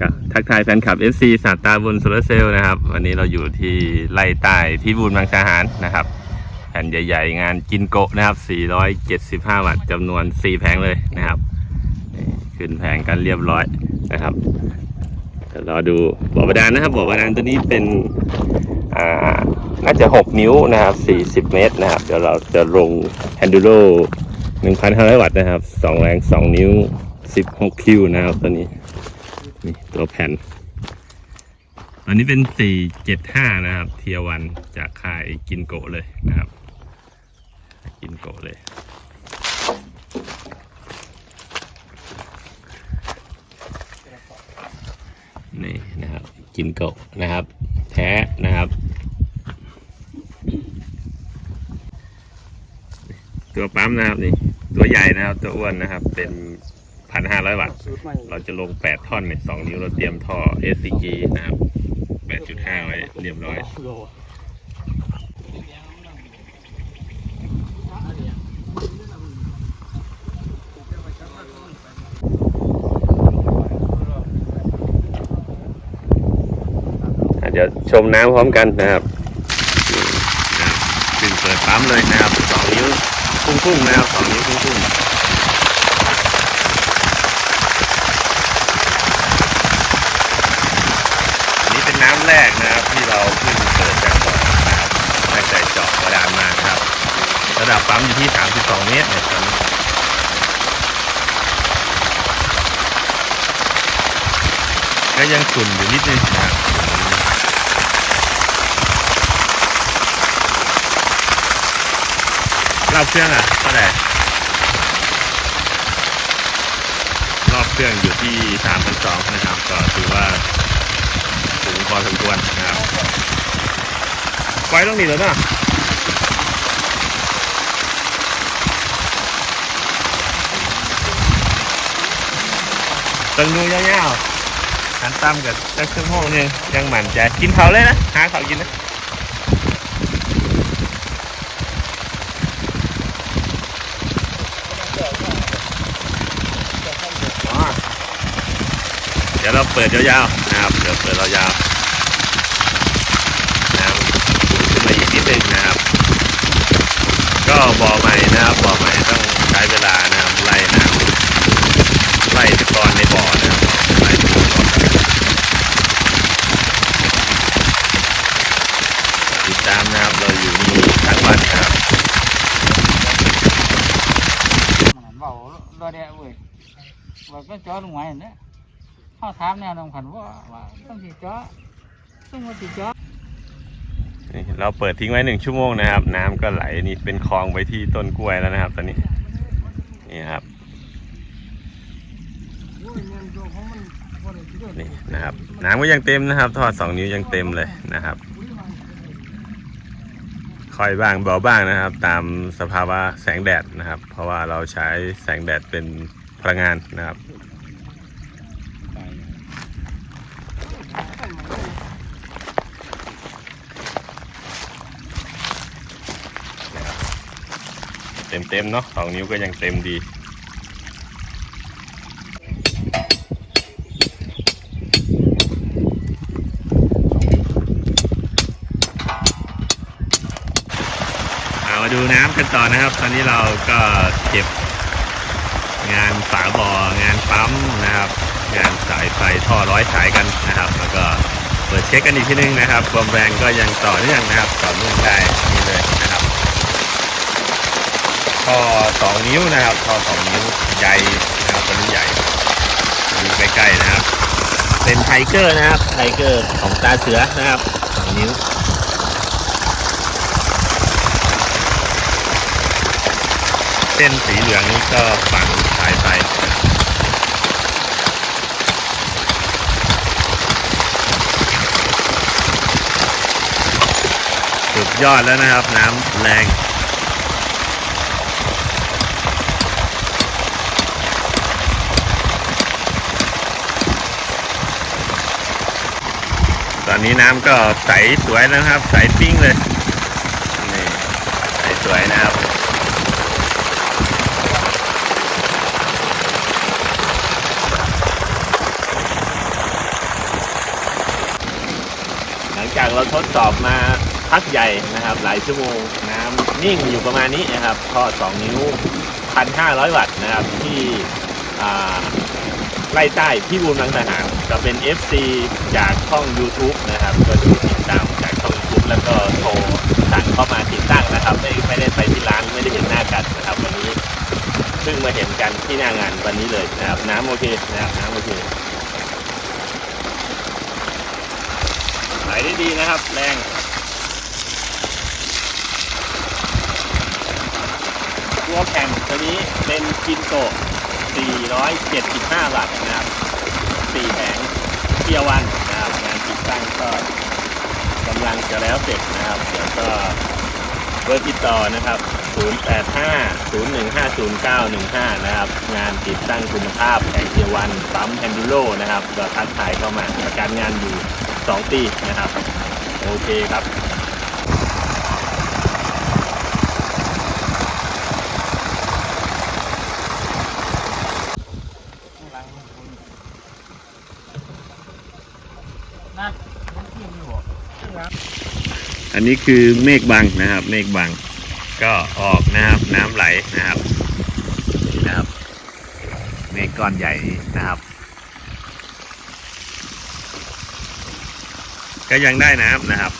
ก็ทักทายแฟนคลับ FC สาตาบุญโซลาร์เซลล์นะครับ วันนี้เราอยู่ที่ไล่ใต้ที่บูรมังสาหารนะครับ แผ่นใหญ่ๆ งานกินโกะนะครับ 475 วัตต์จำนวน 4 แผงเลยนะครับ ขึ้นแผงกันเรียบร้อยนะครับเดี๋ยวรอดูบ่อบาดาลนะครับบ่อบาดาลตัวนี้เป็นอ่าน่าจะ 6 นิ้วนะครับ 40 เมตรนะครับ เดี๋ยวเราจะลงแฮนดูโร1,500 วัตต์นะครับ 2 แรง 2 นิ้ว 16คิวนะครับตัวนี้ นี่ตัวแผ่น อันนี้เป็น475นะครับ เทียวันจากค่ายกินโกะเลยนะครับ กินโกะเลยนี่นะครับ กินโกะนะครับ แท้นะครับ ตัวปั๊มนะครับนี่ ตัวใหญ่นะครับ ตัวอ้วนนะครับ เป็น พันห้าร้อยวัตต์สูตรใหม่เราจะลงแปดท่อนเนี่ยสองนิ้วเราเตรียมท่อ SCG นะครับแปดจุดห้าไว้เรียบร้อยโลอะเดี๋ยวชมน้ำพร้อมกันนะครับนี่นะครับขึ้นเปิดปั๊มเลยนะครับสองนิ้วพุ่งๆนะครับสองนิ้วพุ่งๆอันนี้เป็นน้ำแรกนะครับ ที่เราเพิ่งเปิดจากบ่อนะครับตั้งใจเจาะกระดานมานะครับ ระ ดับปั๊มอยู่ที่ 32 เมตรนี่ยตอนนี้ก็ยังขุ่นอยู่นิดนึงนะครับรอบเครื่องอะเท่าไหร่รอบเครื่องอยู่ที่สามพันะครับ ก็ถือว่าสูงพอสมควรนะครับไว้ต้องหนีแล้วเนาะ ตึงดูยาวๆหันตั้มกับจักชั่วโมงนึงยังหมั่นใจกินเขาเลยนะ หาเขากินนะเดี๋ยวเราเปิดยาวๆนะครับ เดี๋ยวเปิดเรายาวนะครับขึ้นมาอีกนิดนึงนะครับ ก็บ่อใหม่นะครับบ่อใหม่ต้องใช้เวลานะครับไล่น้ำไล่ตะกอนในบ่อนะครับไล่ตะกอนติดตามนะครับเราอยู่นี่ทั้งวันนะครับ มันเดอแดะเว้ยว่าก็จ่อลงไว้เนี่ยเขาถามแนวน้ำขันว่าว่าต้องสิจ่อต้องมาสิจ่อนี่เราเปิดทิ้งไว้หนึ่งชั่วโมงนะครับ น้ำก็ไหลนี่เป็นคลองไปที่ต้นกล้วยแล้วนะครับ ตอนนี้นี่ครับนี่นะครับ น้ำก็ยังเต็มนะครับ ทอดสองนิ้วยังเต็มเลยนะครับ ค่อยบ้างเบาบ้างนะครับ ตามสภาวะแสงแดดนะครับ เพราะว่าเราใช้แสงแดดเป็นพลังงานนะครับเต็มเต็มๆเนาะสองนิ้วก็ยังเต็มดี เอามาดูน้ำกันต่อนะครับ ตอนนี้เราก็เก็บงานฝาบ่องานปั๊มนะครับ งานสายไฟท่อร้อยสายกันนะครับ แล้วก็เปิดเช็คกันอีกทีนึงนะครับความแรงก็ยังต่อเนื่องนะครับต่อเนื่องได้นี่เลยนะครับท่อสองนิ้วนะครับท่อสองนิ้วใหญ่นะครับตัวนี้ใหญ่ดูใกล้ๆนะครับ เป็นไทเกอร์นะครับไทเกอร์ของตาเสือนะครับสองนิ้ว ส้นสีเหลืองนี่ก็ฝังสายไฟสุดยอดแล้วนะครับ น้ำแรงตอนนี้น้ำก็ใสสวยนะครับ ใสปิ้งเลย นี่ ใสสวยนะครับ ต จากเราทดสอบมาพักใหญ่นะครับ หลายชั่วโมงน้ำนิ่งอยู่ประมาณนี้นะครับท่อ2นิ้ว 1,500 วัตต์นะครับที่ไล่ใต้ที่บูนบางทหารก็เป็น FC จากช่อง YouTube นะครับ ก็ดูติดตามจากช่อง YouTube แล้วก็โทรสั่งเข้ามาติดตั้งนะครับ ไม่ไม่ได้ไปที่ร้านไม่ได้เห็นหน้ากันนะครับ วันนี้เพิ่งมาเห็นกันที่หน้างานวันนี้เลยนะครับ น้ำโอเคนะครับน้ำโอเค ได้ดีนะครับ แรงตัวแผ่นตัวนี้เป็นกินโตะ475 วัตต์นะครับ4แผงเทียววันนะครับงานติดตั้งก็กำลังจะแล้วเสร็จนะครับ เดี๋ยวก็เบอร์ติดต่อนะครับ 0850150915 นะครับ งานติดตั้งคุณภาพแผงเทียวันปั๊มแอนดูโลนะครับก็ทักทายเข้ามาประกันงานอยู่ 2 ปีนะครับ โอเคครับน้ำไหลอันนี้คือเมฆบังนะครับ เมฆบัง ก็ออกนะครับ น้ำไหลนะครับนี่นะครับ เมฆก้อนใหญ่นะครับ ก็ยังได้น้ำนะครับ